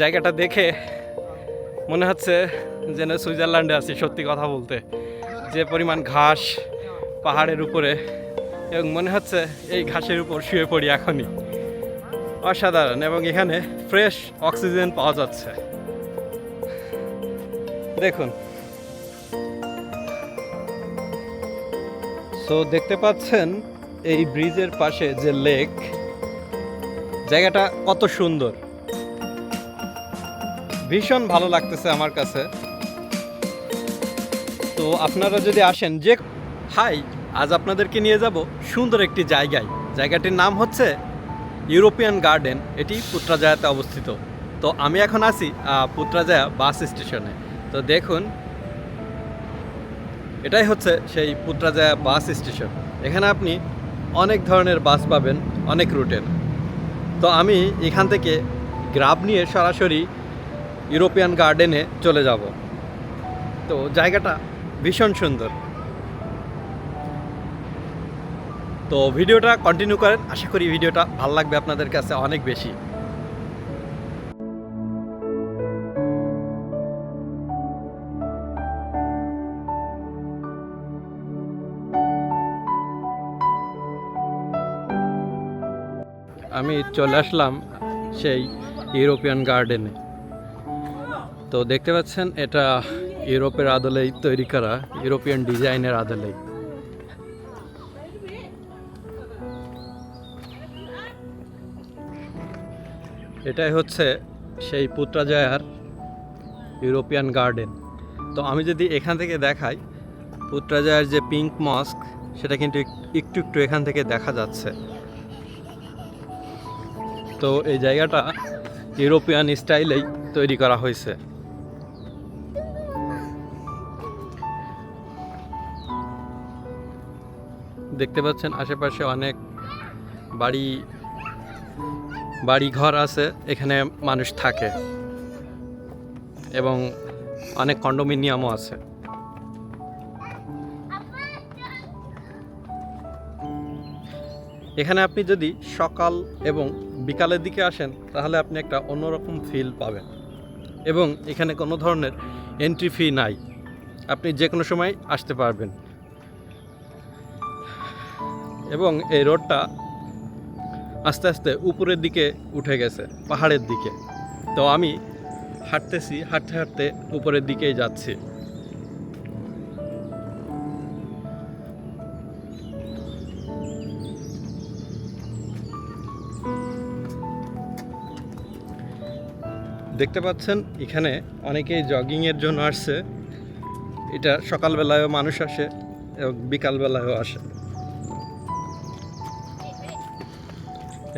জায়গাটা দেখে মনে হচ্ছে যেন সুইজারল্যান্ডে আছি, সত্যি কথা বলতে। যে পরিমাণ ঘাস পাহাড়ের উপরে এবং মনে হচ্ছে এই ঘাসের উপর শুয়ে পড়ি এখনই। অসাধারণ এবং এখানে ফ্রেশ অক্সিজেন পাওয়া যাচ্ছে। দেখুন। সো, দেখতে পাচ্ছেন এই ব্রিজের পাশে যে লেক, জায়গাটা কত সুন্দর। ভীষণ ভালো লাগতেছে আমার কাছে। তো আপনারা যদি আসেন, যে হাই, আজ আপনাদেরকে নিয়ে যাব সুন্দর একটি জায়গায়। জায়গাটির নাম হচ্ছে ইউরোপিয়ান গার্ডেন, এটি পুত্রাজায়াতে অবস্থিত। তো আমি এখন আছি পুত্রাজায়া বাস স্টেশনে। তো দেখুন, এটাই হচ্ছে সেই পুত্রাজায়া বাস স্টেশন। এখানে আপনি অনেক ধরনের বাস পাবেন, অনেক রুটের। তো আমি এখান থেকে গ্রাব নিয়ে সরাসরি ইউরোপিয়ান গার্ডেনে চলে যাব। তো জায়গাটা ভীষণ সুন্দর। তো ভিডিওটা কন্টিনিউ করেন। আশা করি ভিডিওটা ভালো লাগবে আপনাদের কাছে অনেক বেশি। আমি চলে আসলাম সেই ইউরোপিয়ান গার্ডেনে। তো দেখতে পাচ্ছেন, এটা ইউরোপের আদলেই তৈরি করা, ইউরোপিয়ান ডিজাইনের আদলেই। এটাই হচ্ছে সেই পুত্রাজয়ার ইউরোপিয়ান গার্ডেন। তো আমি যদি এখান থেকে দেখাই পুত্রাজয়ার যে পিঙ্ক মস্ক, সেটা কিন্তু একটু একটু এখান থেকে দেখা যাচ্ছে। তো এই জায়গাটা ইউরোপিয়ান স্টাইলেই তৈরি করা হয়েছে। দেখতে পাচ্ছেন আশেপাশে অনেক বাড়ি বাড়ি ঘর আছে, এখানে মানুষ থাকে। এবং অনেক কন্ডোমিনিয়ামও আছে। এখানে আপনি যদি সকাল এবং বিকালের দিকে আসেন, তাহলে আপনি একটা অন্যরকম ফিল পাবেন। এবং এখানে কোনো ধরনের এন্ট্রি ফি নাই। আপনি যে কোনো সময় আসতে পারবেন। এবং এই রোডটা আস্তে আস্তে উপরের দিকে উঠে গেছে, পাহাড়ের দিকে। তো আমি হাঁটতেছি, হাঁটতে হাঁটতে উপরের দিকেই যাচ্ছি। দেখতে পাচ্ছেন, এখানে অনেকেই জগিংয়ের জন্য আসছে। এটা সকালবেলায়ও মানুষ আসে এবং বিকালবেলায়ও আসে।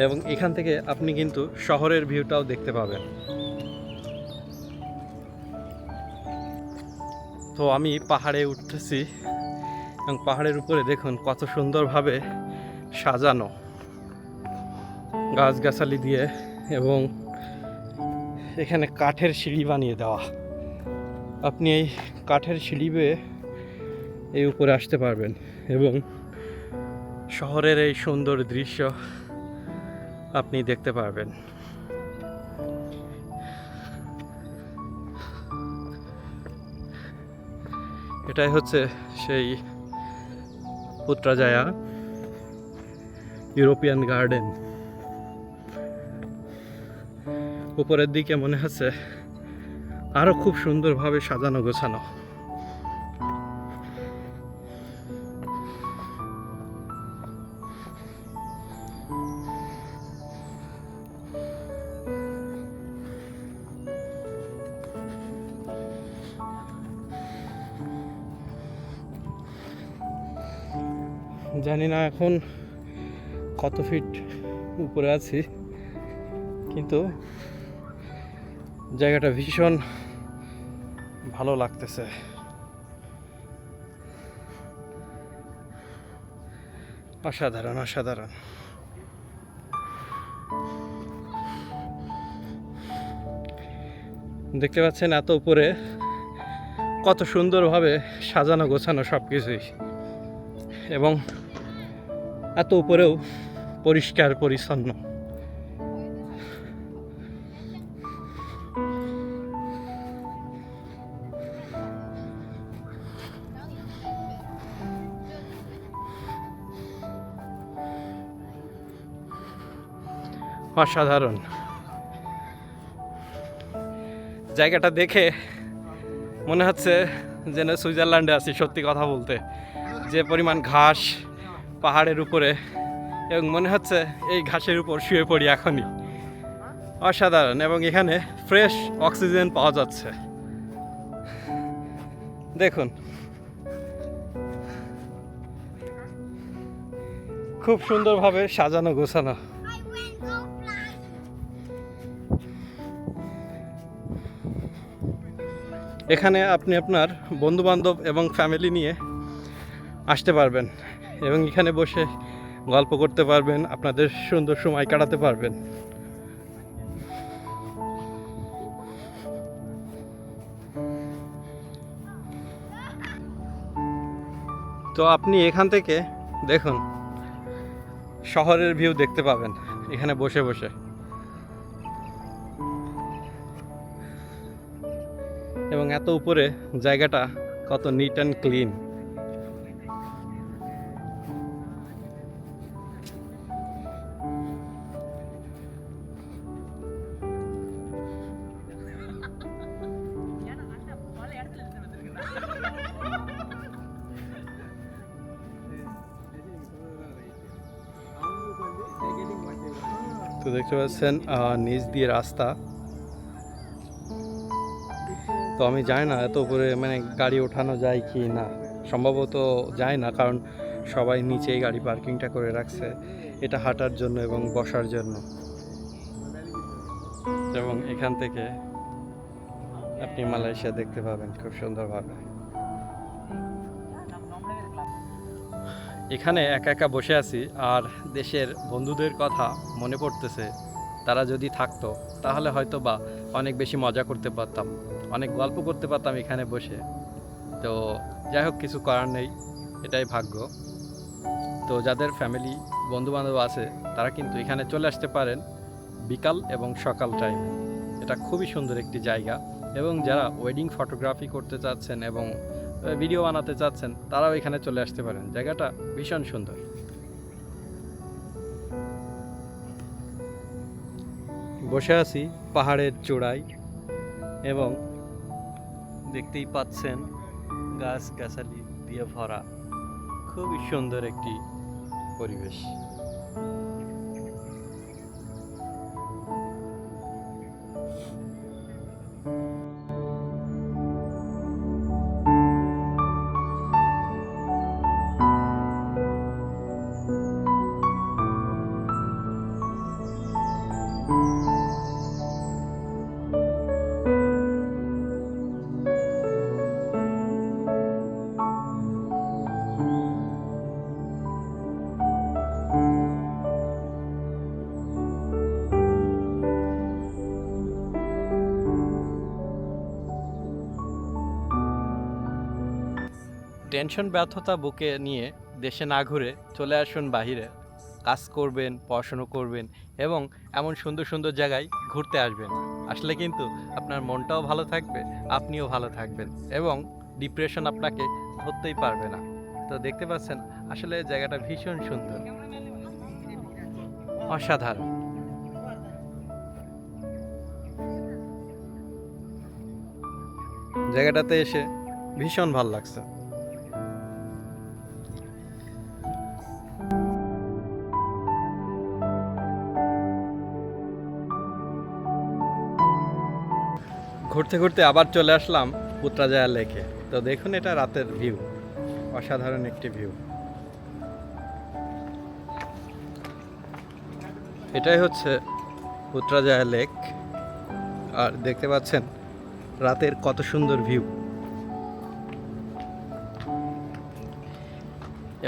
এবং এখান থেকে আপনি কিন্তু শহরের ভিউটাও দেখতে পাবেন। তো আমি পাহাড়ে উঠতেছি এবং পাহাড়ের উপরে দেখুন কত সুন্দরভাবে সাজানো গাছগাছালি দিয়ে এবং এখানে কাঠের সিঁড়ি বানিয়ে দেওয়া। আপনি এই কাঠের সিঁড়ি বেয়ে এই উপরে আসতে পারবেন এবং শহরের এই সুন্দর দৃশ্য আপনি দেখতে পারবেন। এটাই হচ্ছে সেই পুত্রাজায়া, ইউরোপিয়ান গার্ডেন। উপরের দিকে মনে হচ্ছে আরও খুব সুন্দরভাবে সাজানো গোছানো। জানি না এখন কত ফিট উপরে আছি, কিন্তু জায়গাটা ভীষণ ভালো লাগতেছে। অসাধারণ অসাধারণ। দেখতে পাচ্ছেন এত উপরে কত সুন্দরভাবে সাজানো গোছানো সব কিছুই এবং এত উপরেও পরিষ্কার, পরিচ্ছন্ন। অসাধারণ। জায়গাটা দেখে মনে হচ্ছে যেন সুইজারল্যান্ডে আছি, সত্যি কথা বলতে। যে পরিমাণ ঘাস পাহাড়ের উপরে, এবং মনে হচ্ছে এই ঘাসের উপর শুয়ে পড়ি এখনই। অসাধারণ, এবং এখানে ফ্রেশ অক্সিজেন পাওয়া যাচ্ছে। দেখুন। খুব সুন্দরভাবে সাজানো, গোছানো। এখানে আপনি আপনার বন্ধু বান্ধব এবং ফ্যামিলি নিয়ে আসতে পারবেন। এবং এখানে বসে গল্প করতে পারবেন, আপনাদের সুন্দর সময় কাটাতে পারবেন। তো আপনি এখান থেকে দেখুন, শহরের ভিউ দেখতে পাবেন, এখানে বসে বসে। এবং এত উপরে জায়গাটা কত নিট অ্যান্ড ক্লিন তো দেখতে পাচ্ছেন নিচ দিয়ে রাস্তা। তো আমি যাই না এত উপরে মানে গাড়ি ওঠানো যায় কি না। সম্ভবত যায় না, কারণ সবাই নিচেই গাড়ি পার্কিংটা করে রাখছে। এটা হাঁটার জন্য এবং বসার জন্য। এবং এখান থেকে আপনি মালয়েশিয়া দেখতে পাবেন খুব সুন্দরভাবে। এখানে একা একা বসে আছি আর দেশের বন্ধুদের কথা মনে পড়তেছে। তারা যদি থাকতো, তাহলে হয়তো বা অনেক বেশি মজা করতে পারতাম, অনেক গল্প করতে পারতাম এখানে বসে। তো যাই হোক, কিছু করার নেই, এটাই ভাগ্য। তো যাদের ফ্যামিলি বন্ধুবান্ধব আছে, তারা কিন্তু এখানে চলে আসতে পারেন বিকাল এবং সকাল টাইমে এটা খুবই সুন্দর একটি জায়গা এবং যারা ওয়েডিং ফটোগ্রাফি করতে চাচ্ছেন এবং ভিডিও বানাতে চাচ্ছেন, তারাও এখানে চলে আসতে পারেন। জায়গাটা ভীষণ সুন্দর। বসে আছি পাহাড়ের চূড়ায় এবং দেখতেই পাচ্ছেন গাছ গাছালি দিয়ে ভরা খুবই সুন্দর একটি পরিবেশ। টেনশন ব্যর্থতা বুকে নিয়ে দেশে না ঘুরে চলে আসুন বাহিরে। কাজ করবেন, পড়াশুনো করবেন এবং এমন সুন্দর সুন্দর জায়গায় ঘুরতে আসবেন। আসলে কিন্তু আপনার মনটাও ভালো থাকবে, আপনিও ভালো থাকবেন এবং ডিপ্রেশন আপনাকে ধরতেই পারবে না। তো দেখতে পাচ্ছেন, আসলে জায়গাটা ভীষণ সুন্দর। অসাধারণ। জায়গাটাতে এসে ভীষণ ভালো লাগছে। ঘুরতে ঘুরতে আবার চলে আসলাম পুত্রাজায়া লেকে। তো দেখুন এটা রাতের ভিউ অসাধারণ একটি ভিউ এটাই হচ্ছে পুত্রাজায়া লেক। আর দেখতে পাচ্ছেন রাতের কত সুন্দর ভিউ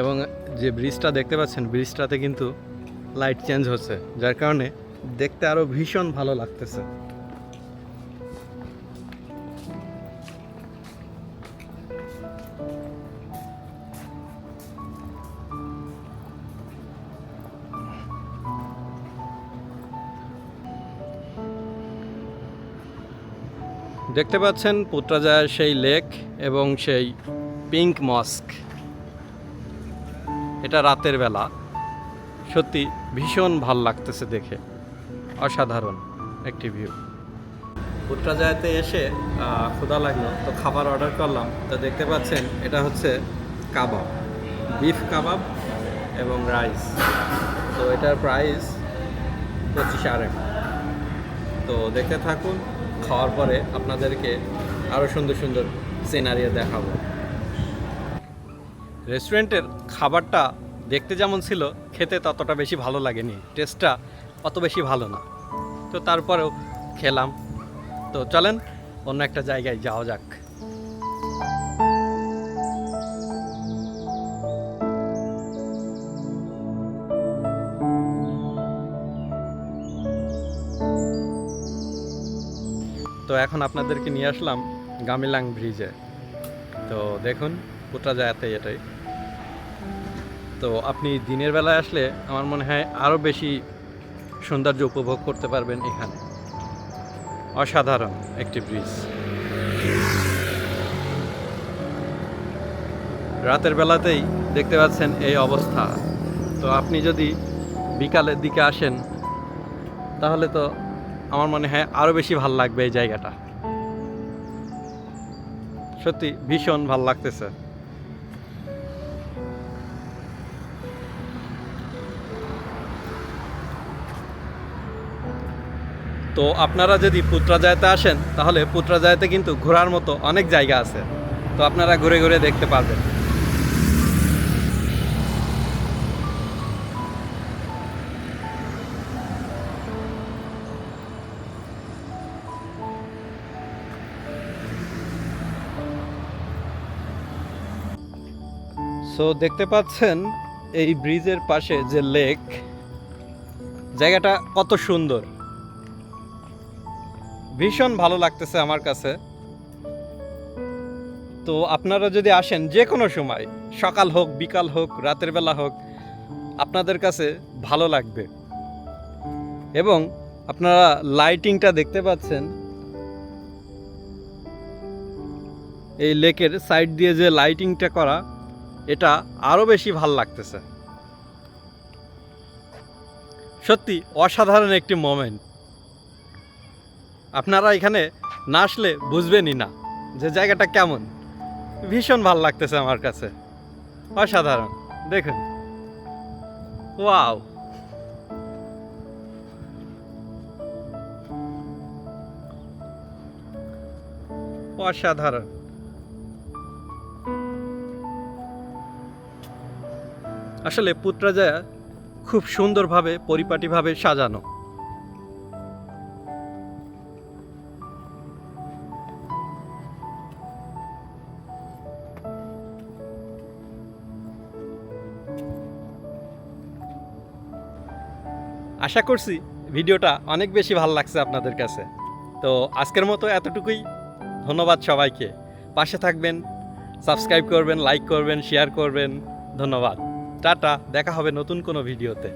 এবং যে ব্রিজটা দেখতে পাচ্ছেন ব্রিজটাতে কিন্তু লাইট চেঞ্জ হচ্ছে, যার কারণে দেখতে আরও ভীষণ ভালো লাগতেছে। দেখতে পাচ্ছেন পুত্রাজায়ের সেই লেক এবং সেই পিঙ্ক মস্ক। এটা রাতের বেলা। সত্যি ভীষণ ভালো লাগতেছে দেখে। অসাধারণ একটি ভিউ। পুত্রাজায়তে এসে ক্ষুধা লাগল, তো খাবার অর্ডার করলাম। তো দেখতে পাচ্ছেন, এটা হচ্ছে কাবাব। বিফ কাবাব এবং রাইস। তো এটার প্রাইস পঁচিশ আর তো দেখতে থাকুন খাওয়ার পরে আপনাদেরকে আরও সুন্দর সুন্দর সিনারিও দেখাবো। রেস্টুরেন্টের খাবারটা দেখতে যেমন ছিল, খেতে ততটা বেশি ভালো লাগেনি। টেস্টটা অত বেশি ভালো না। তো তারপরেও খেলাম। তো চলেন অন্য একটা জায়গায় যাওয়া যাক। তো এখন আপনাদেরকে নিয়ে আসলাম গামিলাং ব্রিজে। তো দেখুন পুত্রাজায়াতে এটাই। তো আপনি দিনের বেলায় আসলে আমার মনে হয় আরও বেশি সৌন্দর্য উপভোগ করতে পারবেন এখানে। অসাধারণ একটি ব্রিজ। রাতের বেলাতেই দেখতে পাচ্ছেন এই অবস্থা। তো আপনি যদি বিকালের দিকে আসেন, তাহলে তো আমার মনে হয় আরও বেশি ভালো লাগবে এই জায়গাটা। সত্যি ভীষণ ভালো লাগতেছে। তো আপনারা যদি পুত্রাজায়তে আসেন, তাহলে পুত্রাজায়তে কিন্তু ঘোরার মতো অনেক জায়গা আছে। তো আপনারা ঘুরে ঘুরে দেখতে পারবেন। সো দেখতে পাচ্ছেন এই ব্রিজের পাশে যে লেক জায়গাটা কত সুন্দর। ভীষণ ভালো লাগতেছে আমার কাছে। তো আপনারা যদি আসেন যে কোনো সময়, সকাল হোক, বিকাল হোক, রাতের বেলা হোক, আপনাদের কাছে ভালো লাগবে। এবং আপনারা লাইটিংটা দেখতে পাচ্ছেন। এই লেকের সাইড দিয়ে যে লাইটিংটা করা এটা আরও বেশি ভালো লাগতেছে। সত্যি অসাধারণ একটি মোমেন্ট আপনারা এখানে না আসলে বুঝবেনই না যে জায়গাটা কেমন। ভীষণ ভালো লাগতেছে আমার কাছে। অসাধারণ। দেখুন। ওয়াও। অসাধারণ। আসলে পুত্রাজায়া খুব সুন্দরভাবে, পরিপাটিভাবে সাজানো। আশা করছি ভিডিওটা অনেক বেশি ভালো লাগছে আপনাদের কাছে। তো আজকের মতো এতটুকুই। ধন্যবাদ সবাইকে। পাশে থাকবেন, সাবস্ক্রাইব করবেন, লাইক করবেন, শেয়ার করবেন। ধন্যবাদ। টাটা দেখা হবে নতুন কোনো ভিডিওতে।